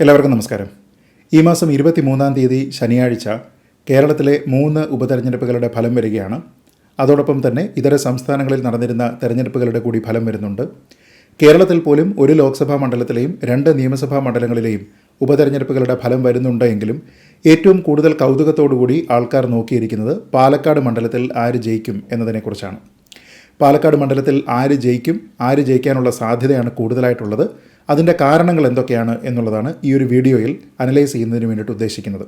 എല്ലാവർക്കും നമസ്കാരം. ഈ മാസം ഇരുപത്തി മൂന്നാം തീയതി ശനിയാഴ്ച കേരളത്തിലെ മൂന്ന് ഉപതെരഞ്ഞെടുപ്പുകളുടെ ഫലം വരികയാണ്. അതോടൊപ്പം തന്നെ ഇതര സംസ്ഥാനങ്ങളിൽ നടന്നിരുന്ന തെരഞ്ഞെടുപ്പുകളുടെ കൂടി ഫലം വരുന്നുണ്ട്. കേരളത്തിൽ പോലും ഒരു ലോക്സഭാ മണ്ഡലത്തിലെയും രണ്ട് നിയമസഭാ മണ്ഡലങ്ങളിലെയും ഉപതെരഞ്ഞെടുപ്പുകളുടെ ഫലം വരുന്നുണ്ടെങ്കിലും ഏറ്റവും കൂടുതൽ കൗതുകത്തോടുകൂടി ആൾക്കാർ നോക്കിയിരിക്കുന്നത് പാലക്കാട് മണ്ഡലത്തിൽ ആര് ജയിക്കും എന്നതിനെക്കുറിച്ചാണ്. പാലക്കാട് മണ്ഡലത്തിൽ ആര് ജയിക്കും ആര് ജയിക്കാനുള്ള സാധ്യതയാണ് കൂടുതലായിട്ടുള്ളത്. അതിന്റെ കാരണങ്ങൾ എന്തൊക്കെയാണ് എന്നുള്ളതാണ് ഈ ഒരു വീഡിയോയിൽ അനലൈസ് ചെയ്യുന്നതിന് വേണ്ടിയിട്ട് ഉദ്ദേശിക്കുന്നത്.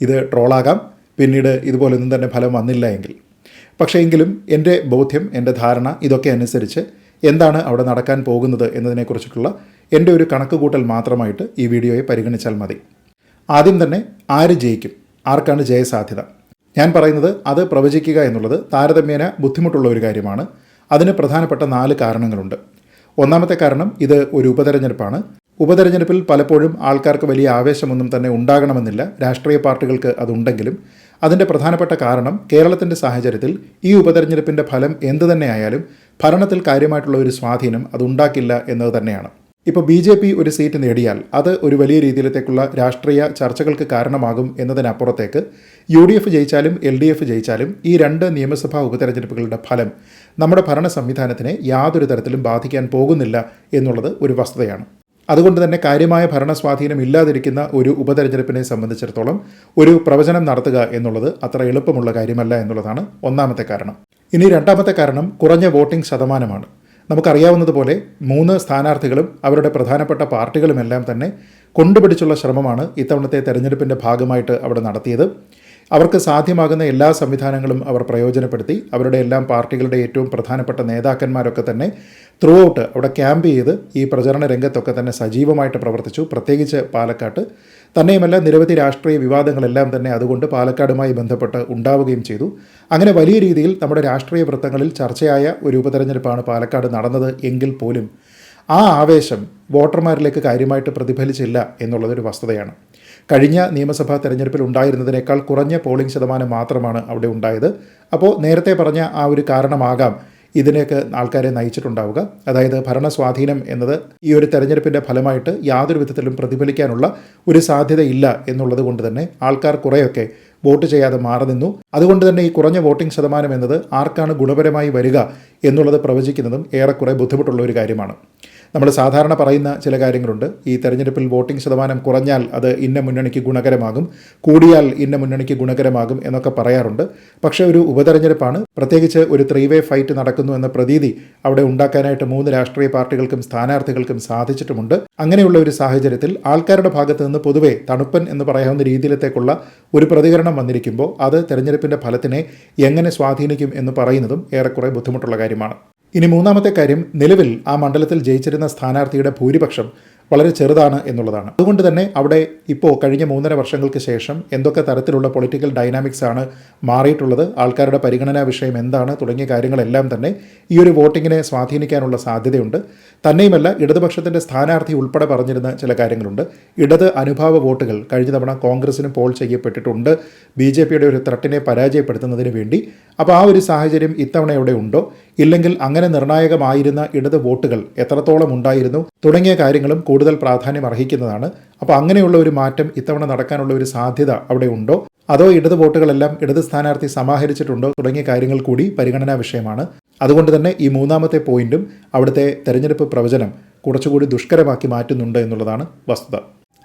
ഇത് ട്രോളാകാം. പിന്നീട് ഇതുപോലൊന്നും തന്നെ ഫലം വന്നില്ല എങ്കിൽ. പക്ഷേ എങ്കിലും എന്റെ ബോധ്യം എന്റെ ധാരണ ഇതൊക്കെ അനുസരിച്ച് എന്താണ് അവിടെ നടക്കാൻ പോകുന്നത് എന്നതിനെക്കുറിച്ചിട്ടുള്ള എന്റെ ഒരു കണക്കുകൂട്ടൽ മാത്രമായിട്ട് ഈ വീഡിയോയെ പരിഗണിച്ചാൽ മതി. ആദ്യം തന്നെ ആര് ജയിക്കും? ആർക്കാണ് ജയസാധ്യത? ഞാൻ പറയുന്നത് അത് പ്രവചിക്കുക എന്നുള്ളത് താരതമ്യേന ബുദ്ധിമുട്ടുള്ള ഒരു കാര്യമാണ്. അതിന് പ്രധാനപ്പെട്ട നാല് കാരണങ്ങളുണ്ട്. ഒന്നാമത്തെ കാരണം ഇത് ഒരു ഉപതെരഞ്ഞെടുപ്പാണ്. ഉപതെരഞ്ഞെടുപ്പിൽ പലപ്പോഴും ആൾക്കാർക്ക് വലിയ ആവേശമൊന്നും തന്നെ ഉണ്ടാകണമെന്നില്ല. രാഷ്ട്രീയ പാർട്ടികൾക്ക് അതുണ്ടെങ്കിലും. അതിന്റെ പ്രധാനപ്പെട്ട കാരണം കേരളത്തിന്റെ സാഹചര്യത്തിൽ ഈ ഉപതെരഞ്ഞെടുപ്പിന്റെ ഫലം എന്തു തന്നെയായാലും ഭരണത്തിൽ കാര്യമായിട്ടുള്ള ഒരു സ്വാധീനം അതുണ്ടാക്കില്ല എന്നത് തന്നെയാണ്. ഇപ്പോൾ ബി ജെ പി ഒരു സീറ്റ് നേടിയാൽ അത് ഒരു വലിയ രീതിയിലത്തേക്കുള്ള രാഷ്ട്രീയ ചർച്ചകൾക്ക് കാരണമാകും എന്നതിനപ്പുറത്തേക്ക് യു ഡി എഫ് ജയിച്ചാലും എൽ ഡി എഫ് ജയിച്ചാലും ഈ രണ്ട് നിയമസഭാ ഉപതെരഞ്ഞെടുപ്പുകളുടെ ഫലം നമ്മുടെ ഭരണ സംവിധാനത്തിനെ യാതൊരു തരത്തിലും ബാധിക്കാൻ പോകുന്നില്ല എന്നുള്ളത് ഒരു വസ്തുതയാണ്. അതുകൊണ്ട് തന്നെ കാര്യമായ ഭരണ സ്വാധീനം ഇല്ലാതിരിക്കുന്ന ഒരു ഉപതെരഞ്ഞെടുപ്പിനെ സംബന്ധിച്ചിടത്തോളം ഒരു പ്രവചനം നടത്തുക എന്നുള്ളത് അത്ര എളുപ്പമുള്ള കാര്യമല്ല എന്നുള്ളതാണ് ഒന്നാമത്തെ കാരണം. ഇനി രണ്ടാമത്തെ കാരണം കുറഞ്ഞ വോട്ടിംഗ് ശതമാനമാണ്. നമുക്കറിയാവുന്നതുപോലെ മൂന്ന് സ്ഥാനാർത്ഥികളും അവരുടെ പ്രധാനപ്പെട്ട പാർട്ടികളുമെല്ലാം തന്നെ കൊണ്ടുപിടിച്ചുള്ള ശ്രമമാണ് ഇത്തവണത്തെ തെരഞ്ഞെടുപ്പിന്റെ ഭാഗമായിട്ട് അവിടെ നടത്തിയത്. അവർക്ക് സാധ്യമാകുന്ന എല്ലാ സംവിധാനങ്ങളും അവർ പ്രയോജനപ്പെടുത്തി. അവരുടെ എല്ലാം പാർട്ടികളുടെ ഏറ്റവും പ്രധാനപ്പെട്ട നേതാക്കന്മാരൊക്കെ തന്നെ ത്രൂ ഔട്ട് അവിടെ ക്യാമ്പ് ചെയ്ത് ഈ പ്രചരണ രംഗത്തൊക്കെ തന്നെ സജീവമായിട്ട് പ്രവർത്തിച്ചു. പ്രത്യേകിച്ച് പാലക്കാട്ട്. തന്നെയുമല്ല നിരവധി രാഷ്ട്രീയ വിവാദങ്ങളെല്ലാം തന്നെ അതുകൊണ്ട് പാലക്കാടുമായി ബന്ധപ്പെട്ട് ഉണ്ടാവുകയും ചെയ്തു. അങ്ങനെ വലിയ രീതിയിൽ നമ്മുടെ രാഷ്ട്രീയ വൃത്തങ്ങളിൽ ചർച്ചയായ ഒരു ഉപതെരഞ്ഞെടുപ്പാണ് പാലക്കാട് നടന്നത് എങ്കിൽ പോലും ആ ആവേശം വോട്ടർമാരിലേക്ക് കാര്യമായിട്ട് പ്രതിഫലിച്ചില്ല എന്നുള്ളതൊരു വസ്തുതയാണ്. കഴിഞ്ഞ നിയമസഭാ തെരഞ്ഞെടുപ്പിൽ ഉണ്ടായിരുന്നതിനേക്കാൾ കുറഞ്ഞ പോളിംഗ് ശതമാനം മാത്രമാണ് അവിടെ ഉണ്ടായത്. അപ്പോൾ നേരത്തെ പറഞ്ഞ ആ ഒരു കാരണമാകാം ഇതിനേക്ക് ആൾക്കാരെ നയിച്ചിട്ടുണ്ടാവുക. അതായത് ഭരണ സ്വാധീനം എന്നത് ഈ ഒരു തെരഞ്ഞെടുപ്പിന്റെ ഫലമായിട്ട് യാതൊരു വിധത്തിലും പ്രതിഫലിക്കാനുള്ള ഒരു സാധ്യതയില്ല എന്നുള്ളത് കൊണ്ട് തന്നെ ആൾക്കാർ കുറേയൊക്കെ വോട്ട് ചെയ്യാതെ മാറി നിന്നു. അതുകൊണ്ട് തന്നെ ഈ കുറഞ്ഞ വോട്ടിംഗ് ശതമാനം എന്നത് ആർക്കാണ് ഗുണപരമായി വരിക എന്നുള്ളത് പ്രവചിക്കുന്നതും ഏറെക്കുറെ ബുദ്ധിമുട്ടുള്ള ഒരു കാര്യമാണ്. നമ്മൾ സാധാരണ പറയുന്ന ചില കാര്യങ്ങളുണ്ട്. ഈ തെരഞ്ഞെടുപ്പിൽ വോട്ടിംഗ് ശതമാനം കുറഞ്ഞാൽ അത് ഇന്ന മുന്നണിക്ക് ഗുണകരമാകും കൂടിയാൽ ഇന്ന മുന്നണിക്ക് ഗുണകരമാകും എന്നൊക്കെ പറയാറുണ്ട്. പക്ഷേ ഒരു ഉപതെരഞ്ഞെടുപ്പാണ്. പ്രത്യേകിച്ച് ഒരു ത്രീ വേ ഫൈറ്റ് നടക്കുന്നു എന്ന പ്രതീതി അവിടെ ഉണ്ടാക്കാനായിട്ട് മൂന്ന് രാഷ്ട്രീയ പാർട്ടികൾക്കും സ്ഥാനാർത്ഥികൾക്കും സാധിച്ചിട്ടുമുണ്ട്. അങ്ങനെയുള്ള ഒരു സാഹചര്യത്തിൽ ആൾക്കാരുടെ ഭാഗത്ത് നിന്ന് പൊതുവെ തണുപ്പൻ എന്ന് പറയാവുന്ന രീതിയിലത്തേക്കുള്ള ഒരു പ്രതികരണം വന്നിരിക്കുമ്പോൾ അത് തെരഞ്ഞെടുപ്പിന്റെ ഫലത്തിനെ എങ്ങനെ സ്വാധീനിക്കും എന്ന് പറയുന്നതും ഏറെക്കുറെ ബുദ്ധിമുട്ടുള്ള കാര്യമാണ്. ഇനി മൂന്നാമത്തെ കാര്യം നിലവിൽ ആ മണ്ഡലത്തിൽ ജയിച്ചിരുന്ന സ്ഥാനാർത്ഥിയുടെ ഭൂരിപക്ഷം വളരെ ചെറുതാണ് എന്നുള്ളതാണ്. അതുകൊണ്ട് തന്നെ അവിടെ ഇപ്പോൾ കഴിഞ്ഞ മൂന്നര വർഷങ്ങൾക്ക് ശേഷം എന്തൊക്കെ തരത്തിലുള്ള പൊളിറ്റിക്കൽ ഡൈനാമിക്സ് ആണ് മാറിയിട്ടുള്ളത് ആൾക്കാരുടെ പരിഗണനാ വിഷയം എന്താണ് തുടങ്ങിയ കാര്യങ്ങളെല്ലാം തന്നെ ഈ ഒരു വോട്ടിങ്ങിനെ സ്വാധീനിക്കാനുള്ള സാധ്യതയുണ്ട്. തന്നെയുമല്ല ഇടതുപക്ഷത്തിന്റെ സ്ഥാനാർത്ഥി ഉൾപ്പെടെ പറഞ്ഞിരുന്ന ചില കാര്യങ്ങളുണ്ട്. ഇടത് അനുഭാവ വോട്ടുകൾ കഴിഞ്ഞ തവണ കോൺഗ്രസിനും പോൾ ചെയ്യപ്പെട്ടിട്ടുണ്ട്. ബി ജെ പിയുടെ ഒരു ത്രട്ടിനെ പരാജയപ്പെടുത്തുന്നതിന് വേണ്ടി അപ്പോൾ ആ ഒരു സാഹചര്യം ഇത്തവണ ഇവിടെ ഉണ്ടോ? ഇല്ലെങ്കിൽ അങ്ങനെ നിർണായകമായിരുന്ന ഇടത് വോട്ടുകൾ എത്രത്തോളം ഉണ്ടായിരുന്നു? തുടങ്ങിയ കാര്യങ്ങളും കൂടുതൽ പ്രാധാന്യം അർഹിക്കുന്നതാണ്. അപ്പോൾ അങ്ങനെയുള്ള ഒരു മാറ്റം ഇത്തവണ നടക്കാനുള്ള ഒരു സാധ്യത അവിടെ ഉണ്ടോ? അതോ ഇടത് വോട്ടുകളെല്ലാം ഇടത് സ്ഥാനാർത്ഥി സമാഹരിച്ചിട്ടുണ്ടോ? തുടങ്ങിയ കാര്യങ്ങൾ കൂടി പരിഗണനാ വിഷയമാണ്. അതുകൊണ്ട് തന്നെ ഈ മൂന്നാമത്തെ പോയിന്റും അവിടുത്തെ തെരഞ്ഞെടുപ്പ് പ്രവചനം കുറച്ചുകൂടി ദുഷ്കരമാക്കി മാറ്റുന്നുണ്ട് എന്നുള്ളതാണ് വസ്തുത.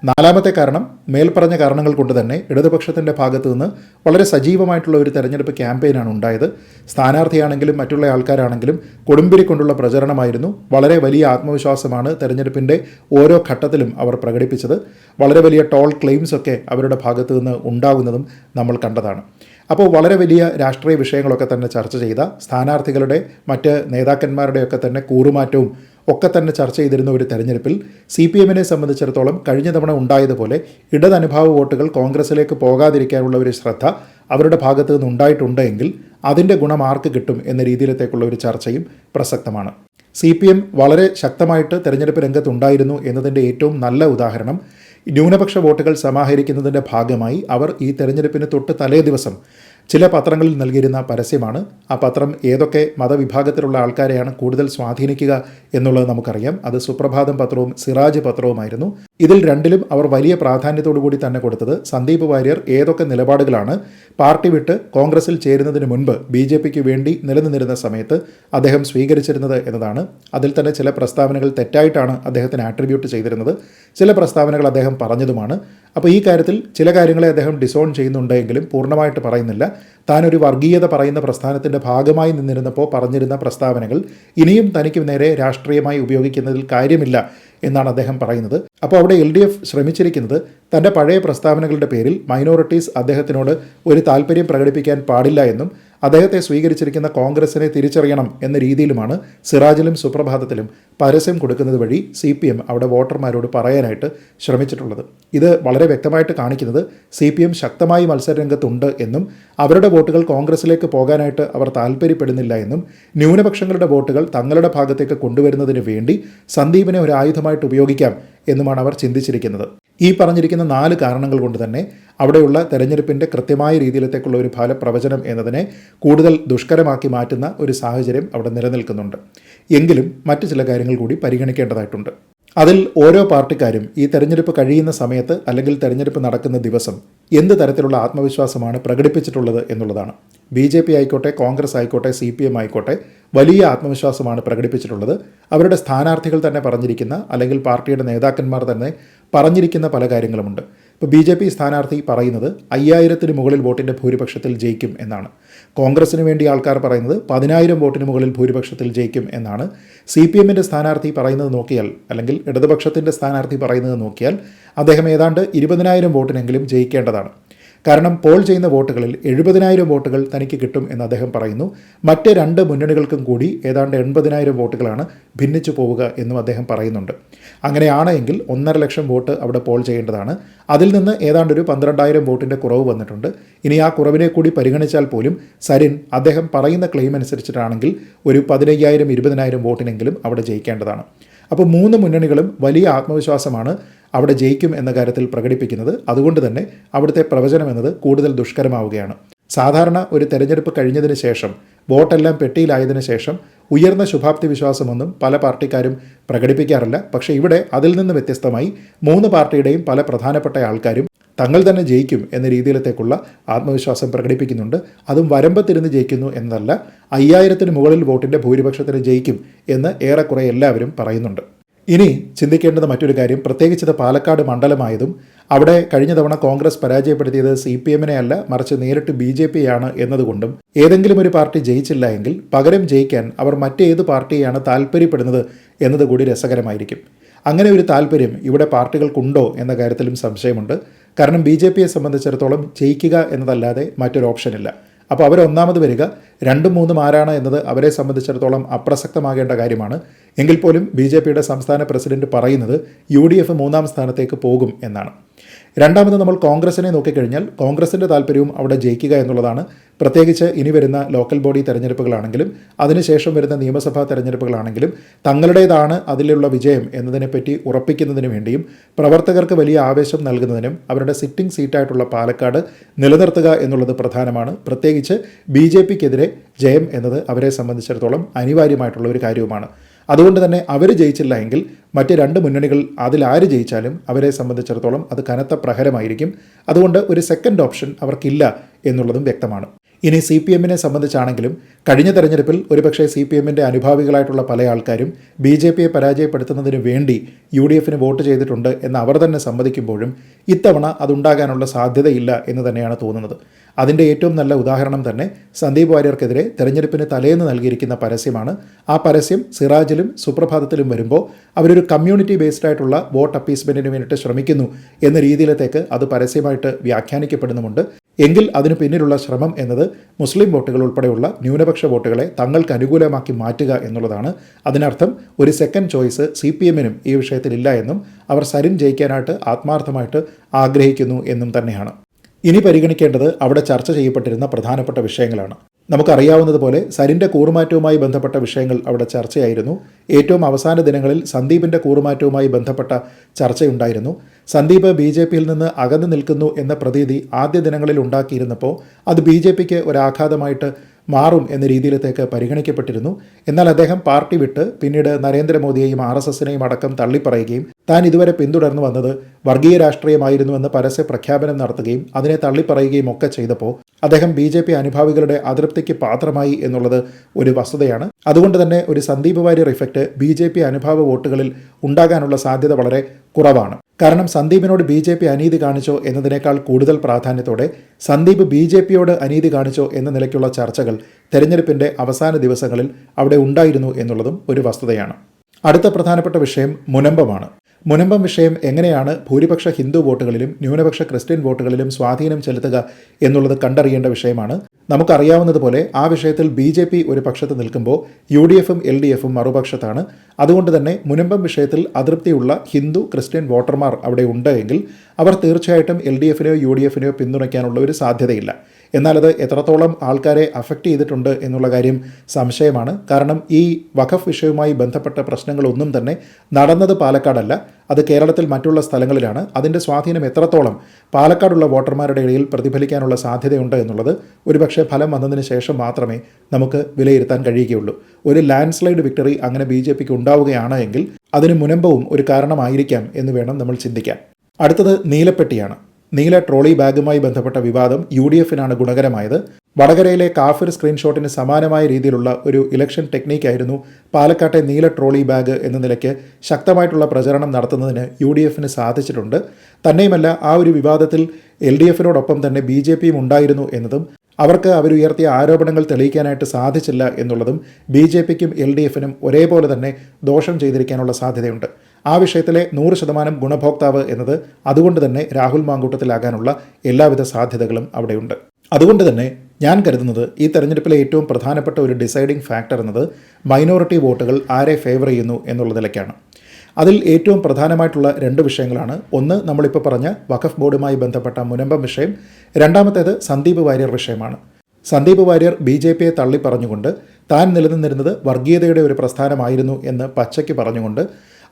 നാലാമത്തെ കാരണം മേൽപ്പറഞ്ഞ കാരണങ്ങൾ കൊണ്ട് തന്നെ ഇടതുപക്ഷത്തിന്റെ ഭാഗത്തു നിന്ന് വളരെ സജീവമായിട്ടുള്ള ഒരു തെരഞ്ഞെടുപ്പ് ക്യാമ്പയിനാണ് ഉണ്ടായത്. സ്ഥാനാർത്ഥിയാണെങ്കിലും മറ്റുള്ള ആൾക്കാരാണെങ്കിലും കൊടുമ്പിരി കൊണ്ടുള്ള പ്രചരണമായിരുന്നു. വളരെ വലിയ ആത്മവിശ്വാസമാണ് തെരഞ്ഞെടുപ്പിന്റെ ഓരോ ഘട്ടത്തിലും അവർ പ്രകടിപ്പിച്ചത്. വളരെ വലിയ ടോൾ ക്ലെയിംസ് ഒക്കെ അവരുടെ ഭാഗത്തു നിന്ന് ഉണ്ടാകുന്നതും നമ്മൾ കണ്ടതാണ്. അപ്പോൾ വളരെ വലിയ രാഷ്ട്രീയ വിഷയങ്ങളൊക്കെ തന്നെ ചർച്ച ചെയ്ത സ്ഥാനാർത്ഥികളുടെ മറ്റ് നേതാക്കന്മാരുടെയൊക്കെ തന്നെ കൂറുമാറ്റവും ഒക്കെ തന്നെ ചർച്ച ചെയ്തിരുന്ന ഒരു തെരഞ്ഞെടുപ്പിൽ സി പി എമ്മിനെ സംബന്ധിച്ചിടത്തോളം കഴിഞ്ഞ തവണ ഉണ്ടായതുപോലെ ഇടതനുഭാവ വോട്ടുകൾ കോൺഗ്രസിലേക്ക് പോകാതിരിക്കാനുള്ള ഒരു ശ്രദ്ധ അവരുടെ ഭാഗത്തു നിന്നുണ്ടായിട്ടുണ്ട് എങ്കിൽ അതിന്റെ ഗുണം ആർക്ക് കിട്ടും എന്ന രീതിയിലത്തേക്കുള്ള ഒരു ചർച്ചയും പ്രസക്തമാണ്. സി പി എം വളരെ ശക്തമായിട്ട് തെരഞ്ഞെടുപ്പ് രംഗത്തുണ്ടായിരുന്നു എന്നതിന്റെ ഏറ്റവും നല്ല ഉദാഹരണം ന്യൂനപക്ഷ വോട്ടുകൾ സമാഹരിക്കുന്നതിന്റെ ഭാഗമായി അവർ ഈ തെരഞ്ഞെടുപ്പിന് തൊട്ട് തലേ ദിവസം ചില പത്രങ്ങളിൽ നൽകിയിരുന്ന പരസ്യമാണ്. ആ പത്രം ഏതൊക്കെ മതവിഭാഗത്തിലുള്ള ആൾക്കാരെയാണ് കൂടുതൽ സ്വാധീനിക്കുക എന്നുള്ളത് നമുക്കറിയാം. അത് സുപ്രഭാതം പത്രവും സിറാജ് പത്രവുമായിരുന്നു. ഇതിൽ രണ്ടിലും അവർ വലിയ പ്രാധാന്യത്തോടു കൂടി തന്നെ കൊടുത്തത് സന്ദീപ് വാര്യർ ഏതൊക്കെ നിലപാടുകളാണ് പാർട്ടി വിട്ട് കോൺഗ്രസിൽ ചേരുന്നതിന് മുൻപ് ബി ജെ പിക്ക് വേണ്ടി നിലനിന്നിരുന്ന സമയത്ത് അദ്ദേഹം സ്വീകരിച്ചിരുന്നത് എന്നതാണ്. അതിൽ തന്നെ ചില പ്രസ്താവനകൾ തെറ്റായിട്ടാണ് അദ്ദേഹത്തിന് ആട്രിബ്യൂട്ട് ചെയ്തിരുന്നത്. ചില പ്രസ്താവനകൾ അദ്ദേഹം പറഞ്ഞതുമാണ്. അപ്പോൾ ഈ കാര്യത്തിൽ ചില കാര്യങ്ങളെ അദ്ദേഹം ഡിസോൺ ചെയ്യുന്നുണ്ടെങ്കിലും പൂർണമായിട്ട് പറയുന്നില്ല. താനൊരു വർഗീയത പറയുന്ന പ്രസ്ഥാനത്തിന്റെ ഭാഗമായി നിന്നിരുന്നപ്പോൾ പറഞ്ഞിരുന്ന പ്രസ്താവനകൾ ഇനിയും തനിക്ക് നേരെ രാഷ്ട്രീയമായി ഉപയോഗിക്കുന്നതിൽ കാര്യമില്ല എന്നാണ് അദ്ദേഹം പറയുന്നത്. അപ്പോൾ അവിടെ എൽ ശ്രമിച്ചിരിക്കുന്നത് തന്റെ പഴയ പ്രസ്താവനകളുടെ പേരിൽ മൈനോറിറ്റീസ് അദ്ദേഹത്തിനോട് ഒരു താല്പര്യം പ്രകടിപ്പിക്കാൻ പാടില്ല എന്നും അദ്ദേഹത്തെ സ്വീകരിച്ചിരിക്കുന്ന കോൺഗ്രസിനെ തിരിച്ചറിയണം എന്ന രീതിയിലുമാണ് സിറാജിലും സുപ്രഭാതത്തിലും പരസ്യം കൊടുക്കുന്നത് വഴി സി പി എം അവിടെ വോട്ടർമാരോട് പറയാനായിട്ട് ശ്രമിച്ചിട്ടുള്ളത്. ഇത് വളരെ വ്യക്തമായിട്ട് കാണിക്കുന്നത് സി പി എം ശക്തമായി മത്സരരംഗത്തുണ്ട് എന്നും അവരുടെ വോട്ടുകൾ കോൺഗ്രസിലേക്ക് പോകാനായിട്ട് അവർ താല്പര്യപ്പെടുന്നില്ല എന്നും ന്യൂനപക്ഷങ്ങളുടെ വോട്ടുകൾ തങ്ങളുടെ ഭാഗത്തേക്ക് കൊണ്ടുവരുന്നതിന് വേണ്ടി സന്ദീപിനെ ഒരു ആയുധമായിട്ട് ഉപയോഗിക്കാം എന്നുമാണ് അവർ ചിന്തിച്ചിരിക്കുന്നത്. ഈ പറഞ്ഞിരിക്കുന്ന നാല് കാരണങ്ങൾ കൊണ്ട് തന്നെ അവിടെയുള്ള തെരഞ്ഞെടുപ്പിന്റെ കൃത്യമായ രീതിയിലത്തേക്കുള്ള ഒരു ഫലപ്രവചനം എന്നതിനെ കൂടുതൽ ദുഷ്കരമാക്കി മാറ്റുന്ന ഒരു സാഹചര്യം അവിടെ നിലനിൽക്കുന്നുണ്ട്. എങ്കിലും മറ്റു ചില കാര്യങ്ങൾ കൂടി പരിഗണിക്കേണ്ടതായിട്ടുണ്ട്. അതിൽ ഓരോ പാർട്ടിക്കാരും ഈ തെരഞ്ഞെടുപ്പ് കഴിയുന്ന സമയത്ത് അല്ലെങ്കിൽ തെരഞ്ഞെടുപ്പ് നടക്കുന്ന ദിവസം എന്ത് തരത്തിലുള്ള ആത്മവിശ്വാസമാണ് പ്രകടിപ്പിച്ചിട്ടുള്ളത് എന്നുള്ളതാണ്. ബി ജെ പി ആയിക്കോട്ടെ കോൺഗ്രസ് ആയിക്കോട്ടെ സി പി എം ആയിക്കോട്ടെ വലിയ ആത്മവിശ്വാസമാണ് പ്രകടിപ്പിച്ചിട്ടുള്ളത്. അവരുടെ സ്ഥാനാർത്ഥികൾ തന്നെ പറഞ്ഞിരിക്കുന്ന അല്ലെങ്കിൽ പാർട്ടിയുടെ നേതാക്കന്മാർ തന്നെ പറഞ്ഞിരിക്കുന്ന പല കാര്യങ്ങളുമുണ്ട്. ഇപ്പോൾ ബി ജെ പി സ്ഥാനാർത്ഥി പറയുന്നത് അയ്യായിരത്തിന് മുകളിൽ വോട്ടിന്റെ ഭൂരിപക്ഷത്തിൽ ജയിക്കും എന്നാണ്. കോൺഗ്രസിന് വേണ്ടി ആൾക്കാർ പറയുന്നത് പതിനായിരം വോട്ടിന് മുകളിൽ ഭൂരിപക്ഷത്തിൽ ജയിക്കും എന്നാണ്. സി പി എമ്മിന്റെ സ്ഥാനാർത്ഥി പറയുന്നത് നോക്കിയാൽ അല്ലെങ്കിൽ ഇടതുപക്ഷത്തിന്റെ സ്ഥാനാർത്ഥി പറയുന്നത് നോക്കിയാൽ അദ്ദേഹം ഏതാണ്ട് ഇരുപതിനായിരം വോട്ടിനെങ്കിലും ജയിക്കേണ്ടതാണ്. കാരണം പോൾ ചെയ്യുന്ന വോട്ടുകളിൽ എഴുപതിനായിരം വോട്ടുകൾ തനിക്ക് കിട്ടും എന്ന് അദ്ദേഹം പറയുന്നു. മറ്റ് രണ്ട് മുന്നണികൾക്കും കൂടി ഏതാണ്ട് എൺപതിനായിരം വോട്ടുകളാണ് ഭിന്നിച്ചു പോവുക എന്നും അദ്ദേഹം പറയുന്നുണ്ട്. അങ്ങനെയാണെങ്കിൽ ഒന്നര ലക്ഷം വോട്ട് അവിടെ പോൾ ചെയ്യേണ്ടതാണ്. അതിൽ നിന്ന് ഏതാണ്ട് ഒരു പന്ത്രണ്ടായിരം വോട്ടിന്റെ കുറവ് വന്നിട്ടുണ്ട്. ഇനി ആ കുറവിനെ കൂടി പരിഗണിച്ചാൽ പോലും സരിൻ അദ്ദേഹം പറയുന്ന ക്ലെയിം അനുസരിച്ചിട്ടാണെങ്കിൽ ഒരു പതിനയ്യായിരം ഇരുപതിനായിരം വോട്ടിനെങ്കിലും അവിടെ ജയിക്കേണ്ടതാണ്. അപ്പോൾ മൂന്ന് മുന്നണികളും വലിയ ആത്മവിശ്വാസമാണ് അവിടെ ജയിക്കും എന്ന കാര്യത്തിൽ പ്രകടിപ്പിക്കുന്നത്. അതുകൊണ്ട് തന്നെ അവിടുത്തെ പ്രവചനം എന്നത് കൂടുതൽ ദുഷ്കരമാവുകയാണ്. സാധാരണ ഒരു തെരഞ്ഞെടുപ്പ് കഴിഞ്ഞതിന് ശേഷം വോട്ടെല്ലാം പെട്ടിയിലായതിനു ശേഷം ഉയർന്ന ശുഭാപ്തി വിശ്വാസമൊന്നും പല പാർട്ടിക്കാരും പ്രകടിപ്പിക്കാറില്ല. പക്ഷേ ഇവിടെ അതിൽ നിന്ന് വ്യത്യസ്തമായി മൂന്ന് പാർട്ടിയുടെയും പല പ്രധാനപ്പെട്ട ആൾക്കാരും തങ്ങൾ തന്നെ ജയിക്കും എന്ന രീതിയിലത്തേക്കുള്ള ആത്മവിശ്വാസം പ്രകടിപ്പിക്കുന്നുണ്ട്. അതും വരമ്പത്തിരുന്ന് ജയിക്കുന്നു എന്നല്ല അയ്യായിരത്തിന് മുകളിൽ വോട്ടിന്റെ ഭൂരിപക്ഷത്തിന് ജയിക്കും എന്ന് ഏറെക്കുറെ എല്ലാവരും പറയുന്നുണ്ട്. ഇനി ചിന്തിക്കേണ്ടത് മറ്റൊരു കാര്യം പ്രത്യേകിച്ച് ഇത് പാലക്കാട് മണ്ഡലമായതും അവിടെ കഴിഞ്ഞ തവണ കോൺഗ്രസ് പരാജയപ്പെടുത്തിയത് സി പി എമ്മിനെ അല്ല മറിച്ച് നേരിട്ട് ബി ജെ പി ആണ് എന്നതുകൊണ്ടും ഏതെങ്കിലും ഒരു പാർട്ടി ജയിച്ചില്ല എങ്കിൽ പകരം ജയിക്കാൻ അവർ മറ്റേത് പാർട്ടിയെയാണ് താല്പര്യപ്പെടുന്നത് എന്നതുകൂടി രസകരമായിരിക്കും. അങ്ങനെ ഒരു താല്പര്യം ഇവിടെ പാർട്ടികൾക്കുണ്ടോ എന്ന കാര്യത്തിലും സംശയമുണ്ട്. കാരണം ബി ജെ പിയെ സംബന്ധിച്ചിടത്തോളം ജയിക്കുക എന്നതല്ലാതെ മറ്റൊരു ഓപ്ഷനില്ല. അപ്പോൾ അവരൊന്നാമത് വരിക രണ്ടും മൂന്നും ആരാണ് എന്നത് അവരെ സംബന്ധിച്ചിടത്തോളം അപ്രസക്തമാകേണ്ട കാര്യമാണ്. എങ്കിൽ പോലും ബി ജെ പിയുടെ സംസ്ഥാന പ്രസിഡന്റ് പറയുന്നത് യു ഡി എഫ് മൂന്നാം സ്ഥാനത്തേക്ക് പോകും എന്നാണ്. രണ്ടാമത് നമ്മൾ കോൺഗ്രസിനെ നോക്കിക്കഴിഞ്ഞാൽ കോൺഗ്രസിന്റെ താല്പര്യവും അവിടെ ജയിക്കുക എന്നുള്ളതാണ്. പ്രത്യേകിച്ച് ഇനി വരുന്ന ലോക്കൽ ബോഡി തെരഞ്ഞെടുപ്പുകളാണെങ്കിലും അതിനുശേഷം വരുന്ന നിയമസഭാ തെരഞ്ഞെടുപ്പുകളാണെങ്കിലും തങ്ങളുടേതാണ് അതിലുള്ള വിജയം എന്നതിനെപ്പറ്റി ഉറപ്പിക്കുന്നതിന് വേണ്ടിയും പ്രവർത്തകർക്ക് വലിയ ആവേശം നൽകുന്നതിനും അവരുടെ സിറ്റിംഗ് സീറ്റായിട്ടുള്ള പാലക്കാട് നിലനിർത്തുക എന്നുള്ളത് പ്രധാനമാണ്. പ്രത്യേകിച്ച് ബി ജെ പിക്കെതിരെ ജയം എന്നത് അവരെ സംബന്ധിച്ചിടത്തോളം അനിവാര്യമായിട്ടുള്ള ഒരു കാര്യവുമാണ്. അതുകൊണ്ട് തന്നെ അവർ ജയിച്ചില്ല എങ്കിൽ മറ്റ് രണ്ട് മുന്നണികൾ അതിൽ ആര് ജയിച്ചാലും അവരെ സംബന്ധിച്ചിടത്തോളം അത് കനത്ത പ്രഹരമായിരിക്കും. അതുകൊണ്ട് ഒരു സെക്കൻഡ് ഓപ്ഷൻ അവർക്കില്ല എന്നുള്ളതും വ്യക്തമാണ്. ഇനി സി പി എമ്മിനെ സംബന്ധിച്ചാണെങ്കിലും കഴിഞ്ഞ തെരഞ്ഞെടുപ്പിൽ ഒരുപക്ഷെ സി പി എമ്മിന്റെ അനുഭാവികളായിട്ടുള്ള പല ആൾക്കാരും ബി ജെ പിയെ പരാജയപ്പെടുത്തുന്നതിന് വേണ്ടി യു ഡി എഫിന് വോട്ട് ചെയ്തിട്ടുണ്ട് എന്ന് അവർ തന്നെ സമ്മതിക്കുമ്പോഴും ഇത്തവണ അതുണ്ടാകാനുള്ള സാധ്യതയില്ല എന്ന് തന്നെയാണ് തോന്നുന്നത്. അതിന്റെ ഏറ്റവും നല്ല ഉദാഹരണം തന്നെ സന്ദീപ് വാര്യർക്കെതിരെ തെരഞ്ഞെടുപ്പിന് തലേന്ന് നൽകിയിരിക്കുന്ന പരസ്യമാണ്. ആ പരസ്യം സിറാജിലും സുപ്രഭാതത്തിലും വരുമ്പോൾ അവരൊരു കമ്മ്യൂണിറ്റി ബേസ്ഡ് ആയിട്ടുള്ള വോട്ട് അപ്പീസ്മെന്റിന് വേണ്ടിയിട്ട് ശ്രമിക്കുന്നു എന്ന രീതിയിലത്തേക്ക് അത് പരസ്യമായിട്ട് വ്യാഖ്യാനിക്കപ്പെടുന്നുമുണ്ട്. എങ്കിൽ അതിന് പിന്നിലുള്ള ശ്രമം എന്നത് മുസ്ലിം വോട്ടുകൾ ഉൾപ്പെടെയുള്ള ന്യൂനപക്ഷ വോട്ടുകളെ തങ്ങൾക്ക് അനുകൂലമാക്കി മാറ്റുക എന്നുള്ളതാണ്. അതിനർത്ഥം ഒരു സെക്കൻഡ് ചോയ്സ് സി പി എമ്മിനും ഈ വിഷയത്തിലില്ല എന്നും അവർ സരിൻ ജയിക്കാനായിട്ട് ആത്മാർത്ഥമായിട്ട് ആഗ്രഹിക്കുന്നു എന്നും തന്നെയാണ്. ഇനി പരിഗണിക്കേണ്ടത് അവിടെ ചർച്ച ചെയ്യപ്പെട്ടിരുന്ന പ്രധാനപ്പെട്ട വിഷയങ്ങളാണ്. നമുക്കറിയാവുന്നതുപോലെ സരിന്റെ കൂറുമാറ്റവുമായി ബന്ധപ്പെട്ട വിഷയങ്ങൾ അവിടെ ചർച്ചയായിരുന്നു. ഏറ്റവും അവസാന ദിനങ്ങളിൽ സന്ദീപിന്റെ കൂറുമാറ്റവുമായി ബന്ധപ്പെട്ട ചർച്ചയുണ്ടായിരുന്നു. സന്ദീപ് ബി ജെ പിയിൽ നിന്ന് അകന്നു നിൽക്കുന്നു എന്ന പ്രതീതി ആദ്യ ദിനങ്ങളിൽ ഉണ്ടാക്കിയിരുന്നപ്പോൾ അത് ബി ജെ പിക്ക് ഒരാഘാതമായിട്ട് മാറും എന്ന രീതിയിലത്തേക്ക് പരിഗണിക്കപ്പെട്ടിരുന്നു. എന്നാൽ അദ്ദേഹം പാർട്ടി വിട്ട് പിന്നീട് നരേന്ദ്രമോദിയെയും ആർ എസ് എസിനെയും അടക്കം തള്ളിപ്പറയുകയും താൻ ഇതുവരെ പിന്തുടർന്നു വന്നത് വർഗീയ രാഷ്ട്രീയമായിരുന്നുവെന്ന് പരസ്യ പ്രഖ്യാപനം നടത്തുകയും അതിനെ തള്ളിപ്പറയുകയും ഒക്കെ ചെയ്തപ്പോൾ അദ്ദേഹം ബി ജെ പി അനുഭാവികളുടെ അതൃപ്തിക്ക് പാത്രമായി എന്നുള്ളത് ഒരു വസ്തുതയാണ്. അതുകൊണ്ട് തന്നെ ഒരു Sandeep Warrier effect B J P അനുഭാവ വോട്ടുകളിൽ ഉണ്ടാകാനുള്ള സാധ്യത വളരെ കുറവാണ്. കാരണം സന്ദീപിനോട് ബി ജെ പി അനീതി കാണിച്ചോ എന്നതിനേക്കാൾ കൂടുതൽ പ്രാധാന്യത്തോടെ സന്ദീപ് ബി ജെ പിയോട് അനീതി കാണിച്ചോ എന്ന നിലയ്ക്കുള്ള ചർച്ചകൾ തെരഞ്ഞെടുപ്പിന്റെ അവസാന ദിവസങ്ങളിൽ അവിടെ ഉണ്ടായിരുന്നു എന്നുള്ളതും ഒരു വസ്തുതയാണ്. അടുത്ത പ്രധാനപ്പെട്ട വിഷയം മുനമ്പമാണ്. മുനമ്പം വിഷയം എങ്ങനെയാണ് ഭൂരിപക്ഷ ഹിന്ദു വോട്ടുകളിലും ന്യൂനപക്ഷ ക്രിസ്ത്യൻ വോട്ടുകളിലും സ്വാധീനം ചെലുത്തുക എന്നുള്ളത് കണ്ടറിയേണ്ട വിഷയമാണ്. നമുക്കറിയാവുന്നതുപോലെ ആ വിഷയത്തിൽ ബി ജെ പി ഒരു പക്ഷത്ത് നിൽക്കുമ്പോൾ യു ഡി എഫും എൽ ഡി എഫും മറുപക്ഷത്താണ്. അതുകൊണ്ട് തന്നെ മുനമ്പം വിഷയത്തിൽ അതൃപ്തിയുള്ള ഹിന്ദു ക്രിസ്ത്യൻ വോട്ടർമാർ അവിടെ ഉണ്ട് എങ്കിൽ അവർ തീർച്ചയായിട്ടും എൽ ഡി എഫിനെയോ യു ഡി എഫിനെയോ പിന്തുണയ്ക്കാനുള്ള ഒരു സാധ്യതയില്ല. എന്നാൽ അത് എത്രത്തോളം ആൾക്കാരെ അഫക്റ്റ് ചെയ്തിട്ടുണ്ട് എന്നുള്ള കാര്യം സംശയമാണ്. കാരണം ഈ വഖഫ് വിഷയവുമായി ബന്ധപ്പെട്ട പ്രശ്നങ്ങളൊന്നും തന്നെ നടന്നത് പാലക്കാടല്ല. അത് കേരളത്തിൽ മറ്റുള്ള സ്ഥലങ്ങളിലാണ്. അതിന്റെ സ്വാധീനം എത്രത്തോളം പാലക്കാടുള്ള വോട്ടർമാരുടെ ഇടയിൽ പ്രതിഫലിക്കാനുള്ള സാധ്യതയുണ്ട് എന്നുള്ളത് ഒരുപക്ഷെ ഫലം വന്നതിന് ശേഷം മാത്രമേ നമുക്ക് വിലയിരുത്താൻ കഴിയുകയുള്ളൂ. ഒരു ലാൻഡ് സ്ലൈഡ് വിക്ടറി അങ്ങനെ ബി ജെ പിക്ക് ഉണ്ടാവുകയാണ് എങ്കിൽ അതിന് മുനമ്പവും ഒരു കാരണമായിരിക്കാം എന്ന് വേണം നമ്മൾ ചിന്തിക്കാൻ. അടുത്തത് നീലപ്പെട്ടിയാണ്. നീല ട്രോളി ബാഗുമായി ബന്ധപ്പെട്ട വിവാദം യു ഡി എഫിനാണ് ഗുണകരമായത്. വടകരയിലെ കാഫിർ സ്ക്രീൻഷോട്ടിന് സമാനമായ രീതിയിലുള്ള ഒരു ഇലക്ഷൻ ടെക്നീക്കായിരുന്നു പാലക്കാട്ടെ നീല ട്രോളി ബാഗ് എന്ന നിലയ്ക്ക് ശക്തമായിട്ടുള്ള പ്രചരണം നടത്തുന്നതിന് യു ഡി എഫിന് സാധിച്ചിട്ടുണ്ട്. തന്നെയുമല്ല ആ ഒരു വിവാദത്തിൽ എൽ ഡി എഫിനോടൊപ്പം തന്നെ ബി ജെ പിയും ഉണ്ടായിരുന്നു എന്നതും അവർക്ക് അവരുയർത്തിയ ആരോപണങ്ങൾ തെളിയിക്കാനായിട്ട് സാധിച്ചില്ല എന്നുള്ളതും ബി ജെ പിക്കും എൽ ഡി എഫിനും ഒരേപോലെ തന്നെ ദോഷം ചെയ്തിരിക്കാനുള്ള സാധ്യതയുണ്ട്. ആ വിഷയത്തിലെ നൂറ് ശതമാനം ഗുണഭോക്താവ് എന്നത് അതുകൊണ്ട് തന്നെ രാഹുൽ മാങ്കൂട്ടത്തിലാകാനുള്ള എല്ലാവിധ സാധ്യതകളും അവിടെയുണ്ട്. അതുകൊണ്ട് തന്നെ ഞാൻ കരുതുന്നത് ഈ തെരഞ്ഞെടുപ്പിലെ ഏറ്റവും പ്രധാനപ്പെട്ട ഒരു ഡിസൈഡിംഗ് ഫാക്ടർ എന്നത് മൈനോറിറ്റി വോട്ടുകൾ ആരെ ഫേവർ ചെയ്യുന്നു എന്നുള്ള നിലയ്ക്കാണ്. അതിൽ ഏറ്റവും പ്രധാനമായിട്ടുള്ള രണ്ട് വിഷയങ്ങളാണ്. ഒന്ന് നമ്മളിപ്പോൾ പറഞ്ഞ വഖഫ് ബോർഡുമായി ബന്ധപ്പെട്ട മുനമ്പം വിഷയം. രണ്ടാമത്തേത് സന്ദീപ് വാര്യർ വിഷയമാണ്. സന്ദീപ് വാര്യർ ബി ജെ പിയെ തള്ളി പറഞ്ഞുകൊണ്ട് താൻ നിലനിന്നിരുന്നത് വർഗീയതയുടെ ഒരു പ്രസ്ഥാനമായിരുന്നു എന്ന് പച്ചയ്ക്ക് പറഞ്ഞുകൊണ്ട്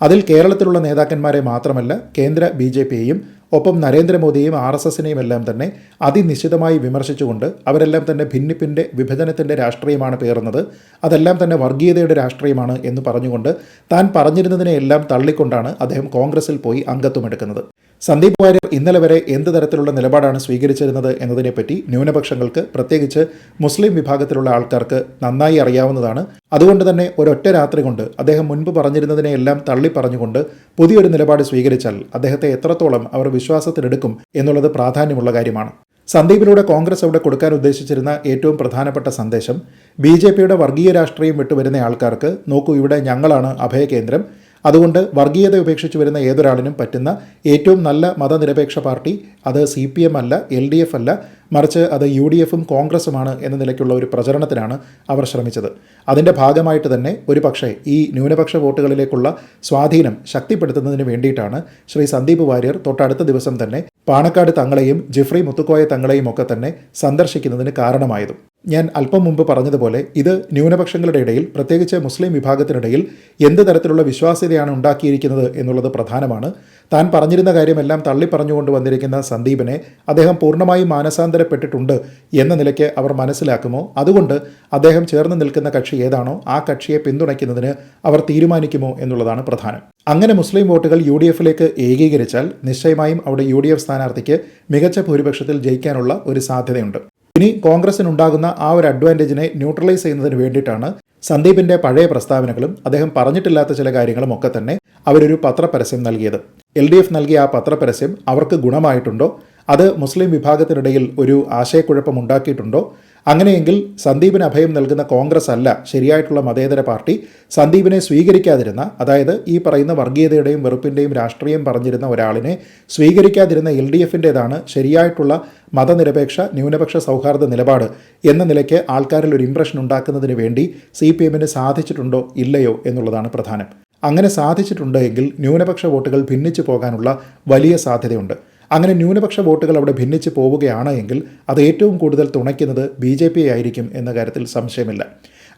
അതിൽ കേരളത്തിലുള്ള നേതാക്കന്മാരെ മാത്രമല്ല കേന്ദ്ര ബി ജെ പിയെയും ഒപ്പം നരേന്ദ്രമോദിയെയും ആർ എസ് എസിനെയും എല്ലാം തന്നെ അതിനിശ്ചിതമായി വിമർശിച്ചുകൊണ്ട് അവരെല്ലാം തന്നെ ഭിന്നിപ്പിന്റെ വിഭജനത്തിന്റെ രാഷ്ട്രീയമാണ് പേറുന്നത്. അതെല്ലാം തന്നെ വർഗീയതയുടെ രാഷ്ട്രീയമാണ് എന്ന് പറഞ്ഞുകൊണ്ട് താൻ പറഞ്ഞിരുന്നതിനെയെല്ലാം തള്ളിക്കൊണ്ടാണ് അദ്ദേഹം കോൺഗ്രസിൽ പോയി അംഗത്വം എടുക്കുന്നത് സന്ദീപ് വാര്യർ ഇന്നലെ വരെ എന്ത് തരത്തിലുള്ള നിലപാടാണ് സ്വീകരിച്ചിരുന്നത് എന്നതിനെപ്പറ്റി ന്യൂനപക്ഷങ്ങൾക്ക് പ്രത്യേകിച്ച് മുസ്ലിം വിഭാഗത്തിലുള്ള ആൾക്കാർക്ക് നന്നായി അറിയാവുന്നതാണ്. അതുകൊണ്ട് തന്നെ ഒരൊറ്റ രാത്രി കൊണ്ട് അദ്ദേഹം മുൻപ് പറഞ്ഞിരുന്നതിനെയെല്ലാം തള്ളി പറഞ്ഞുകൊണ്ട് പുതിയൊരു നിലപാട് സ്വീകരിച്ചാൽ അദ്ദേഹത്തെ എത്രത്തോളം അവർ വിശ്വാസത്തിലെടുക്കും എന്നുള്ളത് പ്രാധാന്യമുള്ള കാര്യമാണ്. സന്ദീപിലൂടെ കോൺഗ്രസ് അവിടെ കൊടുക്കാൻ ഉദ്ദേശിച്ചിരുന്ന ഏറ്റവും പ്രധാനപ്പെട്ട സന്ദേശം ബി ജെ പിയുടെ വർഗീയ രാഷ്ട്രീയം വിട്ടുവരുന്ന ആൾക്കാർക്ക് നോക്കൂ ഇവിടെ ഞങ്ങളാണ് അഭയകേന്ദ്രം അതുകൊണ്ട് വർഗീയത ഉപേക്ഷിച്ച് വരുന്ന ഏതൊരാളിനും പറ്റുന്ന ഏറ്റവും നല്ല മതനിരപേക്ഷ പാർട്ടി അത് സി പി എം അല്ല എൽ ഡി എഫ് അല്ല മറിച്ച് അത് യു ഡി എഫും കോൺഗ്രസുമാണ് എന്ന നിലയ്ക്കുള്ള ഒരു പ്രചരണത്തിനാണ് അവർ ശ്രമിച്ചത്. അതിന്റെ ഭാഗമായിട്ട് തന്നെ ഒരു പക്ഷേ ഈ ന്യൂനപക്ഷ വോട്ടുകളിലേക്കുള്ള സ്വാധീനം ശക്തിപ്പെടുത്തുന്നതിന് വേണ്ടിയിട്ടാണ് ശ്രീ സന്ദീപ് വാര്യർ തൊട്ടടുത്ത ദിവസം തന്നെ പാണക്കാട് തങ്ങളെയും ജിഫ്രി മുത്തുക്കോയ തങ്ങളെയും ഒക്കെ തന്നെ സന്ദർശിക്കുന്നതിന് കാരണമായതും. ഞാൻ അല്പം മുമ്പ് പറഞ്ഞതുപോലെ ഇത് ന്യൂനപക്ഷങ്ങളുടെ ഇടയിൽ പ്രത്യേകിച്ച് മുസ്ലിം വിഭാഗത്തിനിടയിൽ എന്ത് തരത്തിലുള്ള വിശ്വാസ്യതയാണ് ഉണ്ടാക്കിയിരിക്കുന്നത് എന്നുള്ളത് പ്രധാനമാണ്. താൻ പറഞ്ഞിരുന്ന കാര്യമെല്ലാം തള്ളി പറഞ്ഞുകൊണ്ട് വന്നിരിക്കുന്ന സന്ദീപിനെ അദ്ദേഹം പൂർണമായും മാനസാന്തരപ്പെട്ടിട്ടുണ്ട് എന്ന നിലയ്ക്ക് അവർ മനസ്സിലാക്കുമോ? അതുകൊണ്ട് അദ്ദേഹം ചേർന്ന് നിൽക്കുന്ന കക്ഷി ഏതാണോ ആ കക്ഷിയെ പിന്തുണയ്ക്കുന്നതിന് അവർ തീരുമാനിക്കുമോ എന്നുള്ളതാണ് പ്രധാനം. അങ്ങനെ മുസ്ലിം വോട്ടുകൾ യു ഡി എഫിലേക്ക് ഏകീകരിച്ചാൽ നിശ്ചയമായും അവിടെ യു ഡി എഫ് സ്ഥാനാർത്ഥിക്ക് മികച്ച ഭൂരിപക്ഷത്തിൽ ജയിക്കാനുള്ള ഒരു സാധ്യതയുണ്ട്. ഇനി കോൺഗ്രസിനുണ്ടാകുന്ന ആ ഒരു അഡ്വാന്റേജിനെ ന്യൂട്രലൈസ് ചെയ്യുന്നതിന് വേണ്ടിയിട്ടാണ് സന്ദീപിന്റെ പഴയ പ്രസ്താവനകളും അദ്ദേഹം പറഞ്ഞിട്ടില്ലാത്ത ചില കാര്യങ്ങളും ഒക്കെ തന്നെ അവരൊരു പത്രപരസ്യം നൽകിയത്. എൽ ഡി എഫ് നൽകിയ ആ പത്രപരസ്യം അവർക്ക് ഗുണമായിട്ടുണ്ടോ? അത് മുസ്ലിം വിഭാഗത്തിനിടയിൽ ഒരു ആശയക്കുഴപ്പം ഉണ്ടാക്കിയിട്ടുണ്ടോ? അങ്ങനെയെങ്കിൽ സന്ദീപിന് അഭയം നൽകുന്ന കോൺഗ്രസ് അല്ല ശരിയായിട്ടുള്ള മതേതര പാർട്ടി. സന്ദീപിനെ സ്വീകരിക്കാതിരുന്ന അതായത് ഈ പറയുന്ന വർഗീയതയുടെയും വെറുപ്പിന്റെയും രാഷ്ട്രീയം പറഞ്ഞിരുന്ന ഒരാളിനെ സ്വീകരിക്കാതിരുന്ന എൽ ഡി എഫിന്റേതാണ് ശരിയായിട്ടുള്ള മതനിരപേക്ഷ ന്യൂനപക്ഷ സൗഹാർദ്ദ നിലപാട് എന്ന നിലയ്ക്ക് ആൾക്കാരിൽ ഒരു ഇംപ്രഷൻ ഉണ്ടാക്കുന്നതിന് വേണ്ടി സി പി എമ്മിന് സാധിച്ചിട്ടുണ്ടോ ഇല്ലയോ എന്നുള്ളതാണ് പ്രധാനം. അങ്ങനെ സാധിച്ചിട്ടുണ്ട് എങ്കിൽ ന്യൂനപക്ഷ വോട്ടുകൾ ഭിന്നിച്ചു പോകാനുള്ള വലിയ സാധ്യതയുണ്ട്. അങ്ങനെ ന്യൂനപക്ഷ വോട്ടുകൾ അവിടെ ഭിന്നിച്ച് പോവുകയാണ് എങ്കിൽ അത് ഏറ്റവും കൂടുതൽ തുണയ്ക്കുന്നത് ബി ജെ പി ആയിരിക്കും എന്ന കാര്യത്തിൽ സംശയമില്ല.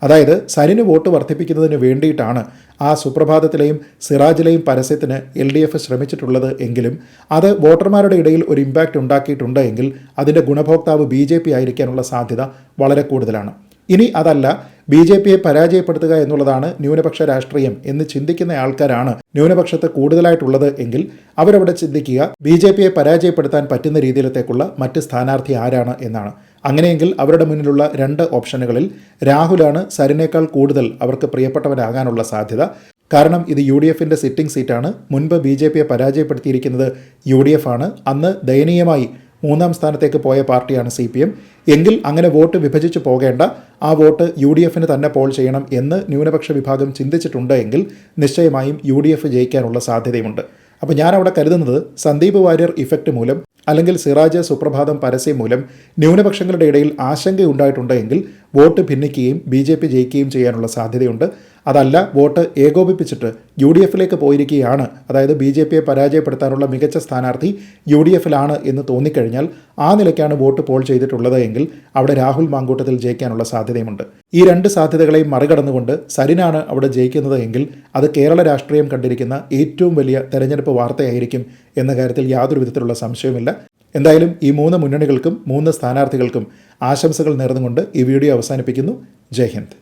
അതായത് സരിന് വോട്ട് വർദ്ധിപ്പിക്കുന്നതിന് വേണ്ടിയിട്ടാണ് ആ സുപ്രഭാതത്തിലെയും സിറാജിലെയും പരസ്യത്തിന് എൽ ഡി എഫ് ശ്രമിച്ചിട്ടുള്ളത് എങ്കിലും അത് വോട്ടർമാരുടെ ഇടയിൽ ഒരു ഇമ്പാക്റ്റ് ഉണ്ടാക്കിയിട്ടുണ്ട് എങ്കിൽ അതിന്റെ ഗുണഭോക്താവ് ബി ജെ പി ആയിരിക്കാനുള്ള സാധ്യത വളരെ കൂടുതലാണ്. ഇനി അതല്ല ബി ജെ പിയെ പരാജയപ്പെടുത്തുക എന്നുള്ളതാണ് ന്യൂനപക്ഷ രാഷ്ട്രീയം എന്ന് ചിന്തിക്കുന്ന ആൾക്കാരാണ് ന്യൂനപക്ഷത്ത് കൂടുതലായിട്ടുള്ളത് എങ്കിൽ അവരവിടെ ചിന്തിക്കുക ബി ജെ പിയെ പരാജയപ്പെടുത്താൻ പറ്റുന്ന രീതിയിലത്തേക്കുള്ള മറ്റ് സ്ഥാനാർത്ഥി ആരാണ് എന്നാണ്. അങ്ങനെയെങ്കിൽ അവരുടെ മുന്നിലുള്ള രണ്ട് ഓപ്ഷനുകളിൽ രാഹുലാണ് സരിനേക്കാൾ കൂടുതൽ അവർക്ക് പ്രിയപ്പെട്ടവരാകാനുള്ള സാധ്യത. കാരണം ഇത് യു ഡി എഫിന്റെ സിറ്റിംഗ് സീറ്റാണ്. മുൻപ് ബി ജെ പിയെ പരാജയപ്പെടുത്തിയിരിക്കുന്നത് യു ഡി എഫ് ആണ് അന്ന് ദയനീയമായി മൂന്നാം സ്ഥാനത്തേക്ക് പോയ പാർട്ടിയാണ് സി പി എം. എങ്കിൽ അങ്ങനെ വോട്ട് വിഭജിച്ച് പോകേണ്ട ആ വോട്ട് യു ഡി എഫിന് തന്നെ പോൾ ചെയ്യണം എന്ന് ന്യൂനപക്ഷ വിഭാഗം ചിന്തിച്ചിട്ടുണ്ട് എങ്കിൽ നിശ്ചയമായും യു ഡി എഫ് ജയിക്കാനുള്ള സാധ്യതയുണ്ട് അപ്പോൾ ഞാൻ കരുതുന്നത് സന്ദീപ് വാര്യർ ഇഫക്റ്റ് മൂലം അല്ലെങ്കിൽ സിറാജ് സുപ്രഭാതം പരസ്യം മൂലം ന്യൂനപക്ഷങ്ങളുടെ ഇടയിൽ ആശങ്കയുണ്ടായിട്ടുണ്ട് എങ്കിൽ വോട്ട് ഭിന്നിക്കുകയും ബി ജെ പി ജയിക്കുകയും ചെയ്യാനുള്ള സാധ്യതയുണ്ട്. അതല്ല വോട്ട് ഏകോപിപ്പിച്ചിട്ട് യു ഡി എഫിലേക്ക് പോയിരിക്കുകയാണ്. അതായത് ബി ജെ പിയെ പരാജയപ്പെടുത്താനുള്ള മികച്ച സ്ഥാനാർത്ഥി യു ഡി എഫിലാണ് എന്ന് തോന്നിക്കഴിഞ്ഞാൽ ആ നിലയ്ക്കാണ് വോട്ട് പോൾ ചെയ്തിട്ടുള്ളത് എങ്കിൽ അവിടെ രാഹുൽ മാങ്കൂട്ടത്തിൽ ജയിക്കാനുള്ള സാധ്യതയുമുണ്ട്. ഈ രണ്ട് സാധ്യതകളെയും മറികടന്നുകൊണ്ട് സരിനാണ് അവിടെ ജയിക്കുന്നത് എങ്കിൽ അത് കേരള രാഷ്ട്രീയം കണ്ടിരിക്കുന്ന ഏറ്റവും വലിയ തെരഞ്ഞെടുപ്പ് വാർത്തയായിരിക്കും എന്ന കാര്യത്തിൽ യാതൊരു വിധത്തിലുള്ള സംശയവുമില്ല. എന്തായാലും ഈ മൂന്ന് മുന്നണികൾക്കും മൂന്ന് സ്ഥാനാർത്ഥികൾക്കും ആശംസകൾ നേർന്നുകൊണ്ട് ഈ വീഡിയോ അവസാനിപ്പിക്കുന്നു. ജയ് ഹിന്ദ്.